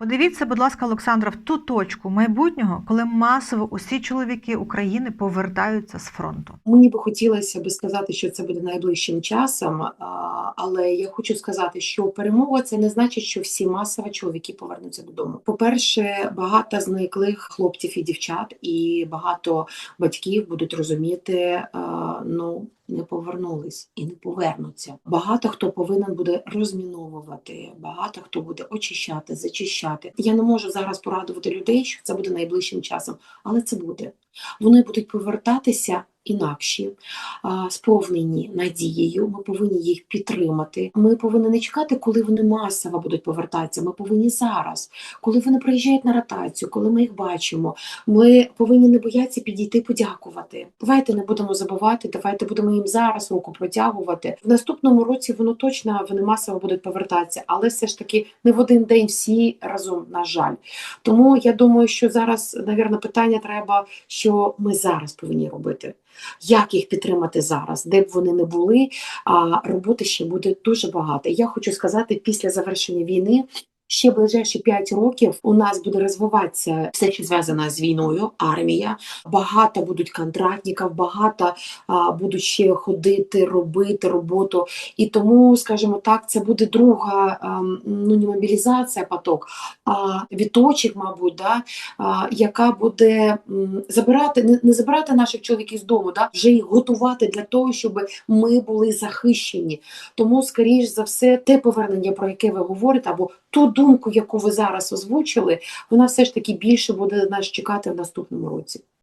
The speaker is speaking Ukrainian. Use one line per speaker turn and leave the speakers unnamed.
Подивіться, будь ласка, Олександра, в ту точку майбутнього, коли масово усі чоловіки України повертаються з фронту.
Мені би хотілося би сказати, що це буде найближчим часом, але я хочу сказати, що перемога це не значить, що всі масово чоловіки повернуться додому. По-перше, багато зниклих хлопців і дівчат, і багато батьків будуть розуміти, ну не повернулись і не повернуться. Багато хто повинен буде розміновувати, багато хто буде очищати, зачищати. Я не можу зараз порадувати людей, що це буде найближчим часом, але це буде. Вони будуть повертатися інакші, сповнені надією. Ми повинні їх підтримати. Ми повинні не чекати, коли вони масово будуть повертатися. Ми повинні зараз, коли вони приїжджають на ротацію, коли ми їх бачимо. Ми повинні не боятися підійти подякувати. Давайте не будемо забувати, давайте будемо їм зараз руку протягувати. В наступному році воно точно вони масово будуть повертатися, але все ж таки не в один день всі разом, на жаль. Тому я думаю, що зараз, навірно, питання треба, що ми зараз повинні робити. Як їх підтримати зараз, де б вони не були, а роботи ще буде дуже багато. Я хочу сказати, після завершення війни. Ще ближайші 5 років у нас буде розвиватися все, що зв'язане з війною, армія. Багато будуть контрактників, багато а, будуть ще ходити, робити роботу. І тому, скажімо так, це буде друга ем, ну не мобілізація поток, а відточок, мабуть, да, а, яка буде забирати, не, не забирати наших чоловіків з дому, да, вже їх готувати для того, щоб ми були захищені. Тому, скоріш за все, те повернення, про яке ви говорите, або ту думку, яку ви зараз озвучили, вона все ж таки більше буде нас чекати в наступному році.